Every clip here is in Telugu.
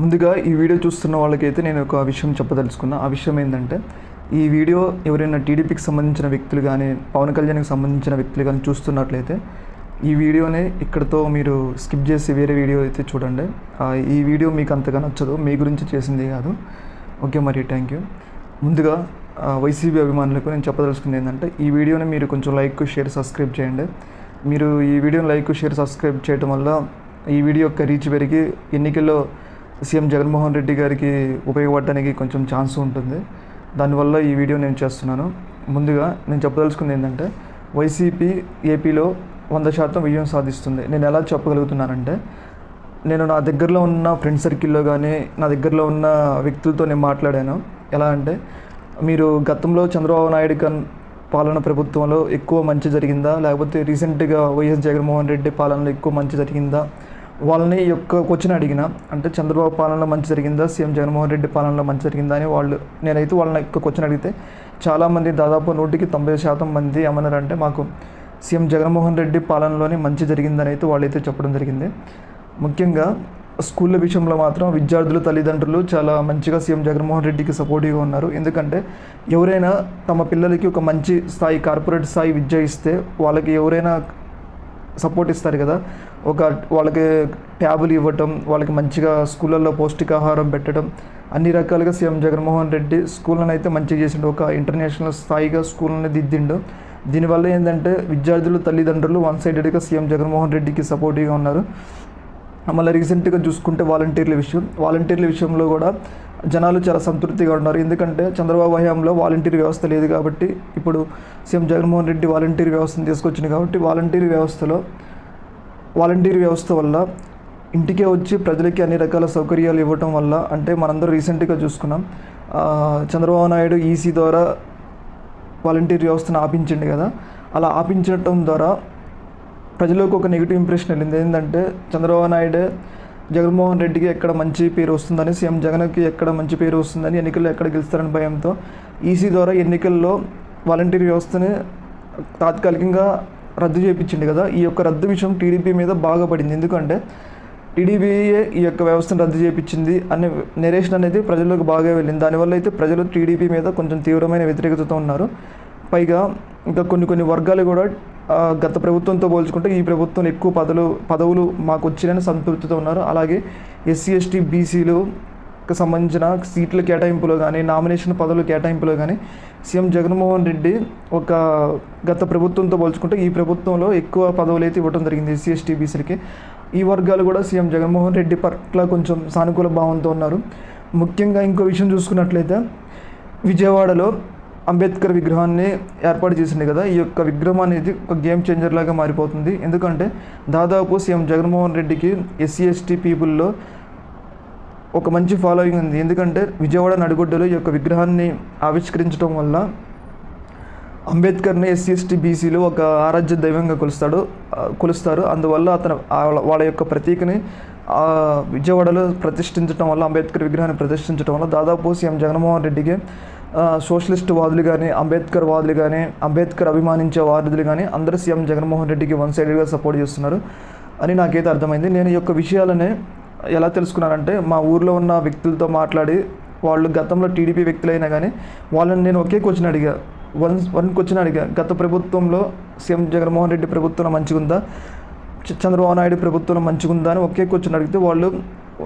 ముందుగా ఈ వీడియో చూస్తున్న వాళ్ళకైతే నేను ఒక విషయం చెప్పదలుచుకున్నా. ఆ విషయం ఏంటంటే ఈ వీడియో ఎవరైనా టీడీపీకి సంబంధించిన వ్యక్తులు కానీ పవన్ కళ్యాణ్కి సంబంధించిన వ్యక్తులు కానీ చూస్తున్నట్లయితే ఈ వీడియోని ఇక్కడతో మీరు స్కిప్ చేసి వేరే వీడియో అయితే చూడండి. ఈ వీడియో మీకు అంతగా నచ్చదు. మీ గురించి చేసింది కాదు. ఓకే మరి థ్యాంక్ యూ. ముందుగా వైసీపీ అభిమానులకు నేను చెప్పదలుచుకుంది ఏంటంటే ఈ వీడియోని మీరు కొంచెం లైక్ షేర్ సబ్స్క్రైబ్ చేయండి. మీరు ఈ వీడియోని లైక్ షేర్ సబ్స్క్రైబ్ చేయడం వల్ల ఈ వీడియో యొక్క రీచ్ పెరిగి ఎన్నికల్లో సీఎం జగన్మోహన్ రెడ్డి గారికి ఉపయోగపడడానికి కొంచెం ఛాన్స్ ఉంటుంది. దానివల్ల ఈ వీడియో నేను చేస్తున్నాను. ముందుగా నేను చెప్పదలుచుకుంది ఏంటంటే వైసీపీ ఏపీలో వంద శాతం విజయం సాధిస్తుంది. నేను ఎలా చెప్పగలుగుతున్నానంటే నేను నా దగ్గరలో ఉన్న ఫ్రెండ్ సర్కిల్లో కానీ నా దగ్గరలో ఉన్న వ్యక్తులతో నేను మాట్లాడాను. ఎలా అంటే మీరు గతంలో చంద్రబాబు నాయుడు కన్ పాలన ప్రభుత్వంలో ఎక్కువ మంచి జరిగిందా? లేకపోతే రీసెంట్గా వైఎస్ జగన్మోహన్ రెడ్డి పాలనలో ఎక్కువ మంచి జరిగిందా? వాళ్ళని యొక్క క్వశ్చన్ అడిగిన అంటే చంద్రబాబు పాలనలో మంచి జరిగిందా సీఎం జగన్మోహన్ రెడ్డి పాలనలో మంచి జరిగిందా అని వాళ్ళు నేనైతే వాళ్ళని యొక్క క్వశ్చన్ అడిగితే చాలామంది దాదాపు నూటికి తొంభై శాతం మంది ఏమన్నారంటే మాకు సీఎం జగన్మోహన్ రెడ్డి పాలనలోనే మంచి జరిగిందని అయితే వాళ్ళైతే చెప్పడం జరిగింది. ముఖ్యంగా స్కూళ్ళ విషయంలో మాత్రం విద్యార్థులు తల్లిదండ్రులు చాలా మంచిగా సీఎం జగన్మోహన్ రెడ్డికి సపోర్టివ్గా ఉన్నారు. ఎందుకంటే ఎవరైనా తమ పిల్లలకి ఒక మంచి స్థాయి కార్పొరేట్ స్థాయి విద్య ఇస్తే వాళ్ళకి ఎవరైనా సపోర్ట్ ఇస్తారు కదా. ఒక వాళ్ళకి ట్యాబులు ఇవ్వటం వాళ్ళకి మంచిగా స్కూళ్ళల్లో పౌష్టికాహారం పెట్టడం అన్ని రకాలుగా సీఎం జగన్మోహన్ రెడ్డి స్కూళ్ళని అయితే మంచిగా చేసిండు. ఒక ఇంటర్నేషనల్ స్థాయిగా స్కూళ్ళని దిద్దిండు. దీనివల్ల ఏంటంటే విద్యార్థులు తల్లిదండ్రులు వన్ సైడెడ్గా సీఎం జగన్మోహన్ రెడ్డికి సపోర్టివ్గా ఉన్నారు. మళ్ళీ రీసెంట్గా చూసుకుంటే వాలంటీర్ల విషయం వాలంటీర్ల విషయంలో కూడా జనాలు చాలా సంతృప్తిగా ఉన్నారు. ఎందుకంటే చంద్రబాబు హయాంలో వాలంటీర్ వ్యవస్థ లేదు కాబట్టి ఇప్పుడు సీఎం జగన్మోహన్ రెడ్డి వాలంటీర్ వ్యవస్థను తీసుకొచ్చింది కాబట్టి వాలంటీర్ వ్యవస్థలో వాలంటీర్ వ్యవస్థ వల్ల ఇంటికే వచ్చి ప్రజలకి అన్ని రకాల సౌకర్యాలు ఇవ్వటం వల్ల అంటే మనందరూ రీసెంట్గా చూసుకున్నాం చంద్రబాబు నాయుడు ఈసీ ద్వారా వాలంటీర్ వ్యవస్థను ఆపించిండు కదా. అలా ఆపించడం ద్వారా ప్రజలకు ఒక నెగిటివ్ ఇంప్రెషన్ వెళ్ళింది. ఏంటంటే చంద్రబాబు నాయుడే జగన్మోహన్ రెడ్డికి ఎక్కడ మంచి పేరు వస్తుందని సీఎం జగన్కి ఎక్కడ మంచి పేరు వస్తుందని ఎన్నికల్లో ఎక్కడ గెలుస్తారని భయంతో ఈసీ ద్వారా ఎన్నికల్లో వాలంటీర్ వ్యవస్థని తాత్కాలికంగా రద్దు చేయించింది కదా. ఈ యొక్క రద్దు విషయం టీడీపీ మీద బాగా పడింది ఎందుకంటే టీడీపీయే ఈ యొక్క వ్యవస్థను రద్దు చేయించింది అనే నెరేషన్ అనేది ప్రజలకు బాగా వెళ్ళింది. దానివల్ల అయితే ప్రజలు టీడీపీ మీద కొంచెం తీవ్రమైన వ్యతిరేకతతో ఉన్నారు. పైగా ఇంకా కొన్ని కొన్ని వర్గాలు కూడా గత ప్రభుత్వంతో పోల్చుకుంటే ఈ ప్రభుత్వం ఎక్కువ పదవులు పదవులు మాకు వచ్చినని సంతృప్తితో ఉన్నారు. అలాగే ఎస్సీ ఎస్టీ బీసీలు సంబంధించిన సీట్ల కేటాయింపులో కానీ నామినేషన్ పదవుల కేటాయింపులో కానీ సీఎం జగన్మోహన్ రెడ్డి ఒక గత ప్రభుత్వంతో పోల్చుకుంటే ఈ ప్రభుత్వంలో ఎక్కువ పదవులు అయితే ఇవ్వడం జరిగింది ఎస్సీ ఎస్టీ బీసీలకి. ఈ వర్గాలు కూడా సీఎం జగన్మోహన్ రెడ్డి పట్ల కొంచెం సానుకూల భావంతో ఉన్నారు. ముఖ్యంగా ఇంకో విషయం చూసుకున్నట్లయితే విజయవాడలో అంబేద్కర్ విగ్రహాన్ని ఏర్పాటు చేసింది కదా. ఈ యొక్క విగ్రహం అనేది ఒక గేమ్ చేంజర్ లాగా మారిపోతుంది. ఎందుకంటే దాదాపు సీఎం జగన్మోహన్ రెడ్డికి ఎస్సీ ఎస్టీ పీపుల్లో ఒక మంచి ఫాలోయింగ్ ఉంది. ఎందుకంటే విజయవాడ నడిగొడ్డలో ఈ యొక్క విగ్రహాన్ని ఆవిష్కరించడం వల్ల అంబేద్కర్ని ఎస్సీ ఎస్టీ బీసీలు ఒక ఆరాధ్య దైవంగా కొలుస్తాడు కొలుస్తారు. అందువల్ల అతను వాళ్ళ యొక్క ప్రతీకని విజయవాడలో ప్రతిష్ఠించడం వల్ల అంబేద్కర్ విగ్రహాన్ని ప్రతిష్ఠించడం వల్ల దాదాపు సీఎం జగన్మోహన్ రెడ్డికి సోషలిస్ట్ వాదులు కానీ అంబేద్కర్ వాదులు కానీ అంబేద్కర్ అభిమానించే వాదులు కానీ అందరూ సీఎం జగన్మోహన్ రెడ్డికి వన్ సైడెడ్గా సపోర్ట్ చేస్తున్నారు అని నాకైతే అర్థమైంది. నేను ఈ యొక్క విషయాలనే ఎలా తెలుసుకున్నానంటే మా ఊర్లో ఉన్న వ్యక్తులతో మాట్లాడి వాళ్ళు గతంలో టీడీపీ వ్యక్తులైనా కానీ వాళ్ళని నేను ఒకే క్వశ్చన్ అడిగా. వన్ వన్ క్వశ్చన్ అడిగా. గత ప్రభుత్వంలో సీఎం జగన్మోహన్ రెడ్డి ప్రభుత్వంలో మంచిగుందా? చంద్రబాబు నాయుడు ప్రభుత్వంలో మంచిగుందా అని ఒకే క్వశ్చన్ అడిగితే వాళ్ళు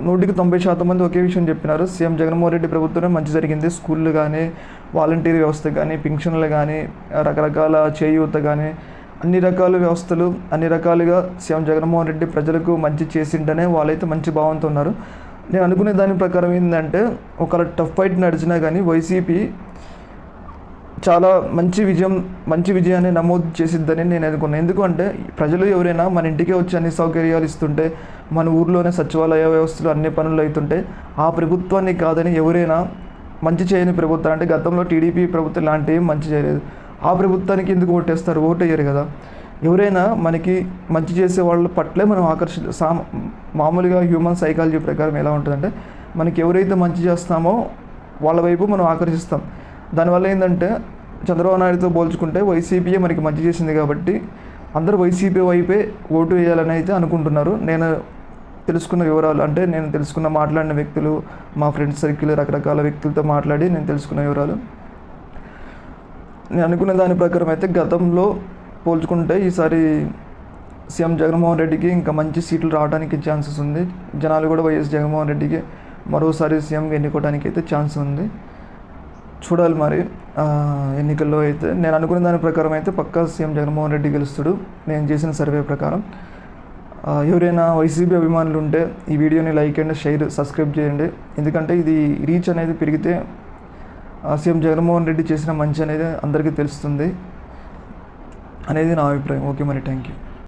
నూటికి తొంభై శాతం మంది ఒకే విషయం చెప్పినారు. సీఎం జగన్మోహన్ రెడ్డి ప్రభుత్వమే మంచి జరిగింది. స్కూళ్ళు కానీ వాలంటీర్ వ్యవస్థ కానీ పింఛన్లు కానీ రకరకాల చేయూత కానీ అన్ని రకాల వ్యవస్థలు అన్ని రకాలుగా సీఎం జగన్మోహన్ రెడ్డి ప్రజలకు మంచి చేసిండనే వాళ్ళైతే మంచి భావంతో ఉన్నారు. నేను అనుకునే దాని ప్రకారం ఏంటంటే ఒకవేళ టఫ్ ఫైట్ నడిచినా కానీ వైసీపీ చాలా మంచి విజయం మంచి విజయాన్ని నమోదు చేసిద్దని నేను అనుకున్నాను ఎందుకంటే ప్రజలు ఎవరైనా మన ఇంటికే వచ్చి అన్ని సౌకర్యాలు ఇస్తుంటే మన ఊర్లోనే సచివాలయ వ్యవస్థలు అన్ని పనులు అవుతుంటే ఆ ప్రభుత్వాన్ని కాదని ఎవరైనా మంచి చేయని ప్రభుత్వం అంటే గతంలో టీడీపీ ప్రభుత్వం లాంటివి మంచి చేయలేదు. ఆ ప్రభుత్వానికి ఎందుకు ఓటేస్తారు? ఓటు కదా. ఎవరైనా మనకి మంచి చేసే వాళ్ళ పట్లే మనం ఆకర్షి సా మామూలుగా హ్యూమన్ సైకాలజీ ప్రకారం ఎలా ఉంటుందంటే మనకి ఎవరైతే మంచి చేస్తామో వాళ్ళ వైపు మనం ఆకర్షిస్తాం. దానివల్ల ఏంటంటే చంద్రబాబు నాయుడుతో పోల్చుకుంటే వైసీపీయే మనకి మంచి చేసింది కాబట్టి అందరూ వైసీపీ వైపే ఓటు వేయాలని అయితే అనుకుంటున్నారు. నేను తెలుసుకున్న వివరాలు అంటే నేను తెలుసుకున్న మాట్లాడిన వ్యక్తులు మా ఫ్రెండ్స్ సర్కిల్ రకరకాల వ్యక్తులతో మాట్లాడి నేను తెలుసుకున్న వివరాలు. నేను అనుకున్న దాని ప్రకారం అయితే గతంలో పోల్చుకుంటే ఈసారి సీఎం జగన్మోహన్ రెడ్డికి ఇంకా మంచి సీట్లు రావడానికి ఛాన్సెస్ ఉంది. జనాలు కూడా వైఎస్ జగన్మోహన్ రెడ్డికి మరోసారి సీఎంగా ఎన్నుకోవడానికి అయితే ఛాన్స్ ఉంది. చూడాలి మరి. ఎన్నికల్లో అయితే నేను అనుకున్న దాని ప్రకారం అయితే పక్కా సీఎం జగన్మోహన్ రెడ్డి గెలుస్తాడు. నేను చేసిన సర్వే ప్రకారం. ఎవరైనా వైసీపీ అభిమానులు ఉంటే ఈ వీడియోని లైక్ అండ్ షేర్ సబ్స్క్రైబ్ చేయండి. ఎందుకంటే ఇది రీచ్ అనేది పెరిగితే ఆ, సీఎం జగన్మోహన్ రెడ్డి చేసిన మంచి అనేది అందరికీ తెలుస్తుంది అనేది నా అభిప్రాయం. ఓకే మరి థ్యాంక్ యూ